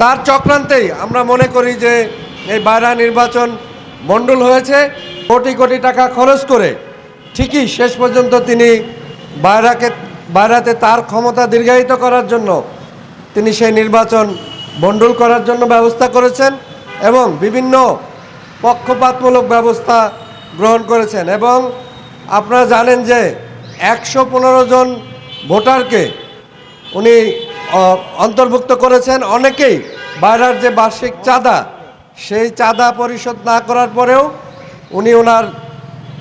তার চক্রান্তেই আমরা মনে করি যে এই বাইরা নির্বাচন মণ্ডল হয়েছে। কোটি কোটি টাকা খরচ করে ঠিকই শেষ পর্যন্ত তিনি বাইরাকে, বাইরাতে তার ক্ষমতা দীর্ঘায়িত করার জন্য তিনি সেই নির্বাচন মণ্ডল করার জন্য ব্যবস্থা করেছেন এবং বিভিন্ন পক্ষপাতমূলক ব্যবস্থা গ্রহণ করেছেন এবং আপনারা জানেন যে একশো পনেরো জন ভোটারকে উনি অন্তর্ভুক্ত করেছেন অনেকেই। বাইরের যে বার্ষিক চাঁদা, সেই চাঁদা পরিশোধ না করার পরেও উনি ওনার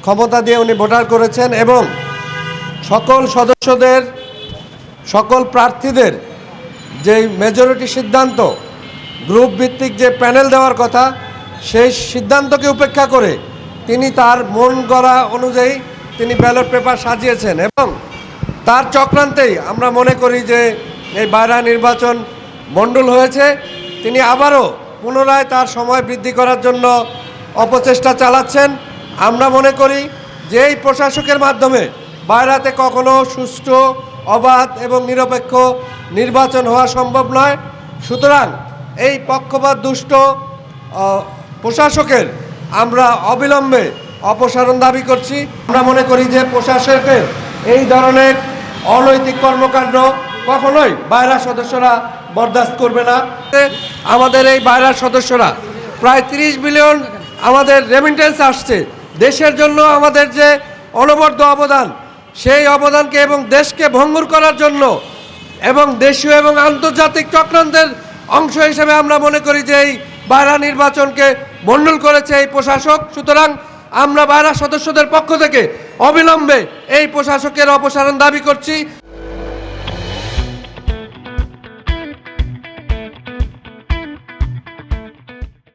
ক্ষমতা দিয়ে উনি ভোটার করেছেন এবং সকল সদস্যদের, সকল প্রার্থীদের যে মেজরিটি সিদ্ধান্ত গ্রুপ ভিত্তিক যে প্যানেল দেওয়ার কথা, সেই সিদ্ধান্তকে উপেক্ষা করে তিনি তার মন গড়া অনুযায়ী তিনি ব্যালট পেপার সাজিয়েছেন এবং তার চক্রান্তেই আমরা মনে করি যে এই বাইরা নির্বাচন মণ্ডল হয়েছে। তিনি আবারও পুনরায় তার সময় বৃদ্ধি করার জন্য অপচেষ্টা চালাচ্ছেন। আমরা মনে করি যে এই প্রশাসকের মাধ্যমে বাইরাতে কখনো সুষ্ঠু, অবাধ এবং নিরপেক্ষ নির্বাচন হওয়া সম্ভব নয়। সুতরাং এই পক্ষপাত দুষ্ট প্রশাসকের আমরা অবিলম্বে অপসারণ দাবি করছি। আমরা মনে করি যে প্রশাসকের এই ধরনের অনৈতিক কর্মকাণ্ড কখনোই বাইরা সদস্যরা বরদাস্ত করবে না। আমাদের এই বাইরার সদস্যরা, প্রায় তিরিশ বিলিয়ন আমাদের রেমিটেন্স আসছে। দেশের জন্য আমাদের যে অনবদ্য অবদান, সেই অবদানকে এবং দেশকে ভঙ্গুর করার জন্য এবং দেশীয় এবং আন্তর্জাতিক চক্রান্তের অংশ হিসেবে আমরা মনে করি যে এই বাইরা নির্বাচনকে মণ্ডল করেছে এই প্রশাসক। সুতরাং আমরা বাইরা সদস্যদের পক্ষ থেকে অবিলম্বে এই প্রশাসকের অপসারণ দাবি করছি।